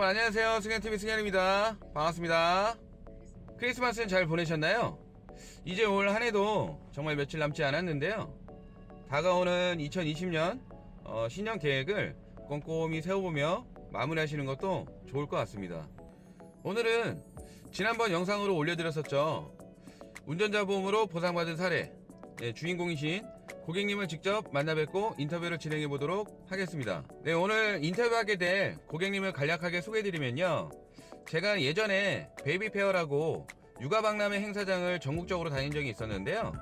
여러분 안녕하세요. 승현TV 승현입니다. 반갑습니다. 크리스마스는 잘 보내셨나요? 이제 올 한해도 정말 며칠 남지 않았는데요. 다가오는 2020년 어, 신년 계획을 꼼꼼히 세워보며 마무리하시는 것도 좋을 것 같습니다. 오늘은 지난번 영상으로 올려드렸었죠. 운전자 보험으로 보상받은 사례 네, 주인공이신 고객님을 직접 만나 뵙고 인터뷰를 진행해 보도록 하겠습니다. 네, 오늘 인터뷰하게 될 고객님을 간략하게 소개해 드리면요. 제가 예전에 베이비 페어라고 육아 박람회 행사장을 전국적으로 다닌 적이 있었는데요.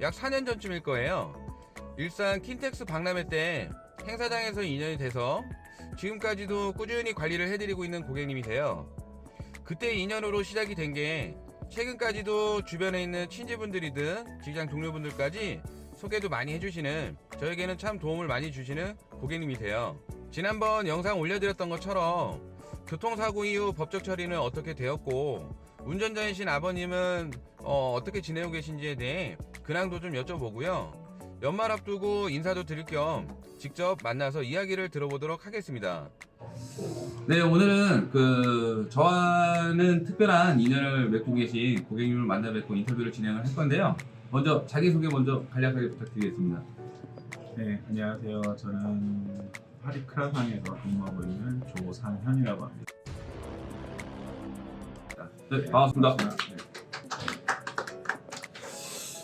약 4년 전쯤일 거예요. 일산 킨텍스 박람회 때 행사장에서 인연이 돼서 지금까지도 꾸준히 관리를 해드리고 있는 고객님이세요. 그때 인연으로 시작이 된 게 최근까지도 주변에 있는 친지분들이든 직장 동료분들까지 소개도 많이 해주시는 저에게는 참 도움을 많이 주시는 고객님이세요. 지난번 영상 올려드렸던 것처럼 교통사고 이후 법적 처리는 어떻게 되었고 운전자이신 아버님은 어, 떻게 지내고 계신지에 대해 근황도 좀 여쭤보고요. 연말 앞두고 인사도 드릴 겸 직접 만나서 이야기를 들어보도록 하겠습니다. 네, 오늘은 그 저와는 특별한 인연을 맺고 계신 고객님을 만나 뵙고 인터뷰를 진행을 할 건데요. 먼저 자기소개 먼저 간략하게 부탁드리겠습니다. 네, 안녕하세요. 저는 파리 크라상에서 근무하고 있는 조상현이라고 합니다. 네, 반갑습니다. 네.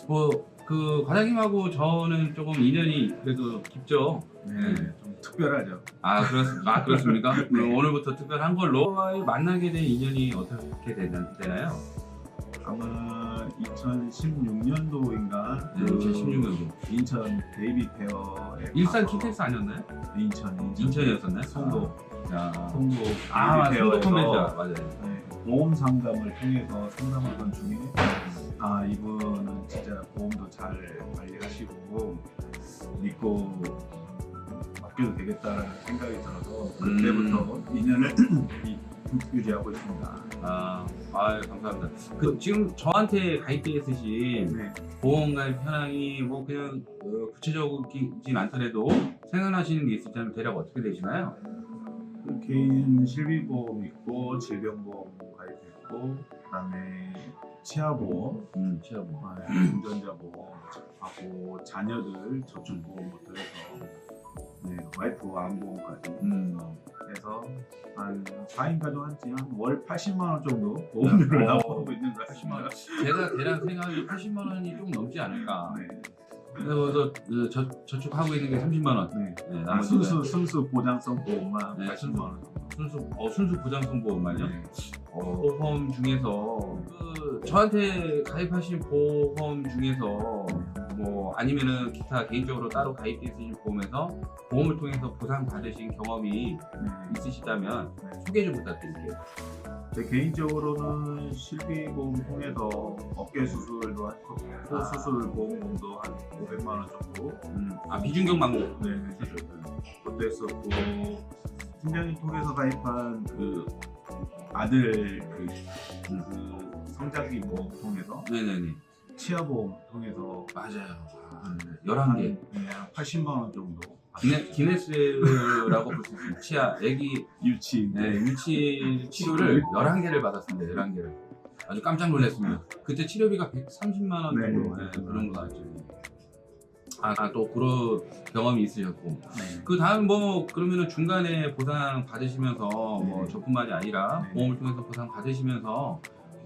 뭐, 그 과장님하고 저는 조금 인연이 그래도 깊죠. 네, 좀 특별하죠. 아, 그렇, 아 그렇습니까? 그럼 오늘부터 특별한 걸로 만나게 된 인연이 어떻게 되나, 되나요? 아마 2016년도인가 네, 2016년도. 인천 베이비 페어에 일산 가서- 키텍스 아니었나요? 인천 인천 인천이었었나요? 송도 야. 송도 아, 맞아. 베이비 송도 페어에서 컨벤션. 맞아요. 네, 보험 상담을 통해서 상담하던 중에 아 이분은 진짜 보험도 잘 관리하시고 믿고 맡겨도 되겠다라는 생각이 들어서 그때부터 인연을 이- 유지하고 있습니다. 아, 아 감사합니다. 그 지금 저한테 가입돼 있으신 네. 보험 가입 현황이 뭐 그냥 어, 구체적이진 않더라도 생각나시는 게 있으시다면 대략 어떻게 되시나요? 그 개인 실비보험 있고 질병보험 가입했고 그다음에 치아보험, 음, 취업보. 아, 운전자 보험 하고 자녀들 저축보험부터 해서 네, 와이프 암보험까지 음. 해서 한 4인 가족 한지 한월 80만 원 정도 보험료를 어. 납부하고 있는 것 같습니다. 제가 대략 생각이 80만 원이 좀 넘지 않을까. 네. 그래서 그 저, 저축하고 있는 게 30만 원. 네. 네, 아, 나머지는 순수 순수 보장성 보험만 네, 80만 원 정도. 순수 어, 순수 보장성 보험만요. 네. 어, 보험 중에서 그 저한테 가입하신 보험 중에서 뭐 아니면은 기타 개인적으로 따로 가입돼 있으신 보험에서 보험을 통해서 보상 받으신 경험이 네. 있으시다면 네. 소개 좀 부탁드릴게요. 제 개인적으로는 실비보험 통해서 어깨 수술도 했고 코 수술 보험금도 한 500만 원 정도 음, 아 비중격 망고. 네, 그것도 했었고 팀장님 통해서 가입한 그 아들 그, 그 성장기 보험 통해서 네네네. 치아보험 통해서 맞아요. 아, 한 11개. 네, 한 80만 원 정도 기네, 기네스라고 볼 수 있습니다. 치아, 애기 유치 네, 유치 치료를 11개를 받았습니다. 11개를. 아주 깜짝 놀랐습니다. 그때 치료비가 130만 원 네, 정도 네, 네, 그런 거 나왔죠. 아, 아, 또 그런 경험이 있으셨고. 네. 그 다음 뭐 그러면은 중간에 보상 받으시면서 뭐 네. 저뿐만이 아니라 네. 보험을 통해서 보상 받으시면서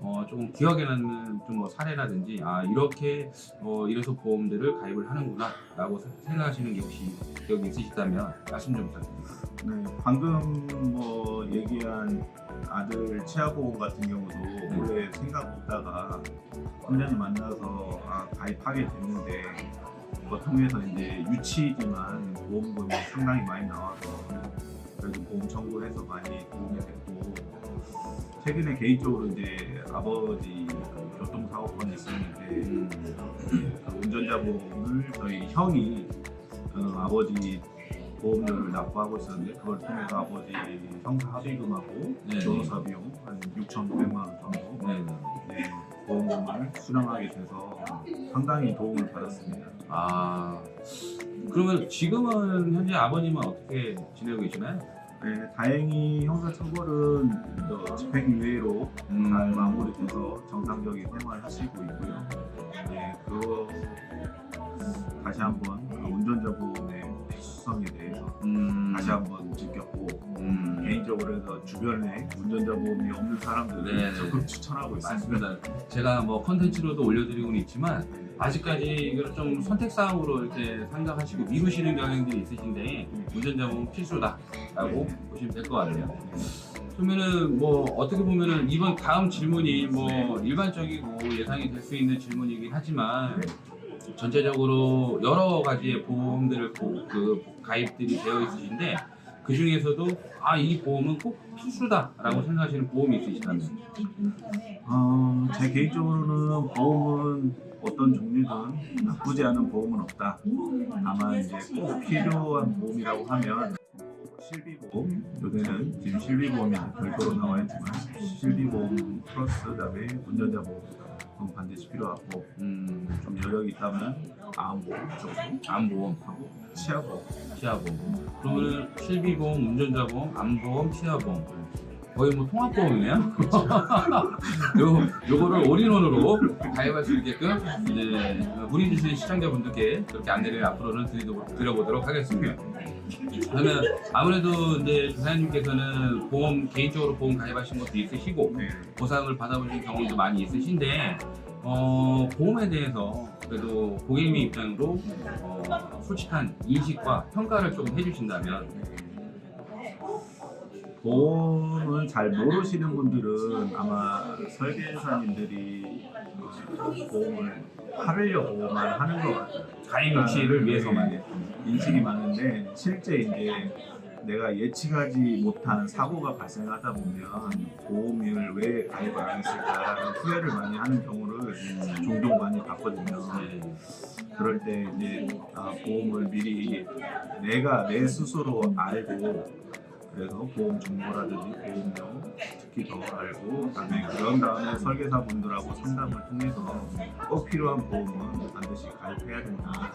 어 조금 기억에 남는 좀 뭐 사례라든지 아 이렇게 어 이래서 보험들을 가입을 하는구나라고 생각하시는 게 혹시 기억이 있으시다면 말씀 좀 부탁드립니다. 네, 방금 뭐 얘기한 아들 치아보험 같은 경우도 원래 생각 없다가 팀장님 만나서 아, 가입하게 됐는데 그거 통해서 이제 유치지만 보험금이 상당히 많이 나와서 그래도 보험 청구를 해서 많이 도움이 됐고 최근에 개인적으로 이제 아버지 그 교통사고건이 있었는데 음, 그 운전자 보험을 저희 형이 그 아버지 보험료를 납부하고 있었는데 그걸 통해서 아버지 형사 합의금하고 네. 변호사 비용 한 6,900만 원 정도 네. 네, 보험금을 수령하게 돼서 상당히 도움을 받았습니다. 아 그러면 지금은 현재 아버님은 어떻게 지내고 계시나요? 네, 다행히 형사처벌은 어, 집행유예로 음. 잘 마무리돼서 정상적인 생활하시고 있고요. 네, 그거 다시 한번 그 운전자 보험의 필 수성에 대해서 음. 다시 한번 느꼈고 음. 개인적으로 해서 주변에 운전자 보험이 없는 사람들을 네. 적극 추천하고 있습니다. 맞습니다. 제가 뭐 컨텐츠로도 올려드리고는 있지만 아직까지 이걸 좀 선택 사항으로 이렇게 생각하시고 미루시는 경향들이 있으신데 운전자 보험 필수다라고 보시면 될 것 같아요. 그러면은 뭐 어떻게 보면은 이번 다음 질문이 뭐 일반적이고 예상이 될 수 있는 질문이긴 하지만 전체적으로 여러 가지의 보험들을 보- 그 가입들이 되어 있으신데 그 중에서도 아 이 보험은 꼭 필수다라고 생각하시는 보험이 있으시다면 어, 제 개인적으로는 보험은 어떤 종류든 나쁘지 않은 보험은 없다. 다만 이제 꼭 필요한 보험이라고 하면 뭐 실비보험, 요새는 지금 실비보험이 별도로 나와 있지만 실비보험 플러스 그다음에 운전자 보험은 반드시 필요하고 음, 좀 여력이 있다면 암보험 정도 암보험 하고 치아보험 치아보험. 그러면은 실비보험, 운전자보험, 암보험, 치아보험. 거의 뭐 통합보험이네요. 요 요거를 올인원으로 가입할 수 있게끔 이제 문의 주시는 시청자분들께 그렇게 안내를 앞으로는 드리도, 드려보도록 하겠습니다. 그러면 아무래도 이제 조사님께서는 보험 개인적으로 보험 가입하신 것도 있으시고 네. 보상을 받아보신 경우도 많이 있으신데 어, 보험에 대해서 그래도 고객님 입장으로 어, 솔직한 인식과 평가를 좀 해주신다면 보험은 잘 모르시는 분들은 아마 설계사님들이 어, 보험을 하려고만 하는 것 같아요. 가입 유치를 위해서만 네, 인식이 많은데 실제 이제 내가 예측하지 못한 사고가 발생하다 보면 보험을 왜 가입 안 했을까라는 후회를 많이 하는 경우를 종종 많이 봤거든요. 네. 그럴 때 이제 아, 보험을 미리 내가 내 스스로 알고 그래서 보험 정보라든지 보험료 특히 더 알고 그다음에 그런 다음에 설계사 분들하고 상담을 통해서 꼭 필요한 보험은 반드시 가입해야 된다.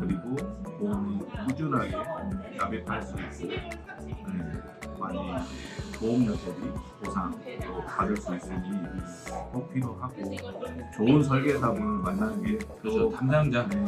그리고 보험은 꾸준하게 납입할 수 있고 네, 많이 보험료 대비 보상도 받을 수 있으니 꼭 필요하고 좋은 설계사분을 만나는 게 그렇죠. 담당자. 네,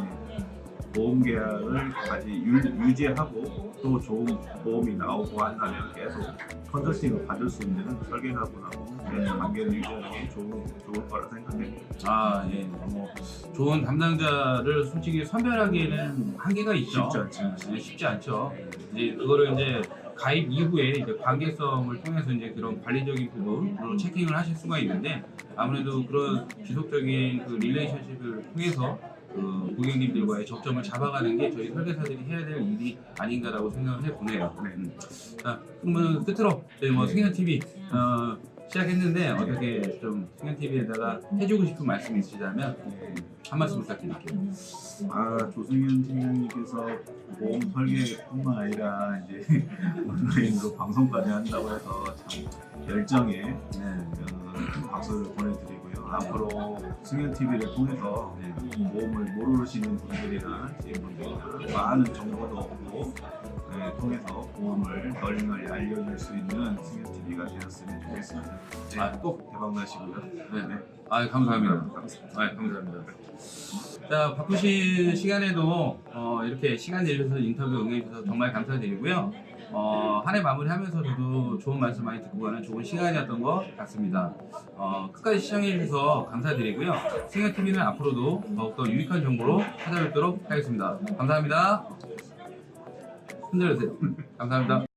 보험 계약을 다시 유, 유지하고 또 좋은 보험이 나오고 한다면 계속 컨설팅을 받을 수 있는 설계사분하고 관계를 유지하는 게 좋은, 좋을 거라 생각해요. 아, 예. 뭐 좋은 담당자를 솔직히 선별하기에는 한계가 있죠. 쉽지 않죠. 네, 쉽지 않죠. 이제 그거를 이제 가입 이후에 이제 관계성을 통해서 이제 그런 관리적인 부분으로 체킹을 하실 수가 있는데 아무래도 그런 지속적인 그 릴레이션십을 통해서 그 고객님들과의 접점을 잡아가는 게 저희 설계사들이 해야 될 일이 아닌가라고 생각을 해보네요. 네. 음. 자, 그러면 끝으로 저희 뭐 승현 TV 어, 시작했는데 어떻게 좀 승현 TV에다가 해주고 싶은 말씀이 있으시다면 네. 한 말씀 부탁드릴게요. 아 조승현 팀장님께서 보험 설계뿐만 아니라 이제 온라인으로 방송까지 한다고 해서 참 열정에 네. 어, 박수를 보내드리고요. 앞으로 승현 TV를 통해서 네. 보험을 모르시는 분들이나 지인분들이나 많은 정보도 얻고 네, 통해서 보험을 널리 널리 알려줄 수 있는 승현 TV가 되었으면 좋겠습니다. 네, 아, 꼭 대박 나시고요. 네. 아, 감사합니다. 감사합니다. 아, 감사합니다. 자, 바쁘신 시간에도 어, 이렇게 시간 내주셔서 인터뷰 응해주셔서 정말 감사드리고요. 어, 한 해 마무리하면서 저도 좋은 말씀 많이 듣고 가는 좋은 시간이었던 것 같습니다. 어, 끝까지 시청해주셔서 감사드리고요. 승현TV는 앞으로도 더욱더 유익한 정보로 찾아뵙도록 하겠습니다. 감사합니다. 흔들어주세요. 감사합니다.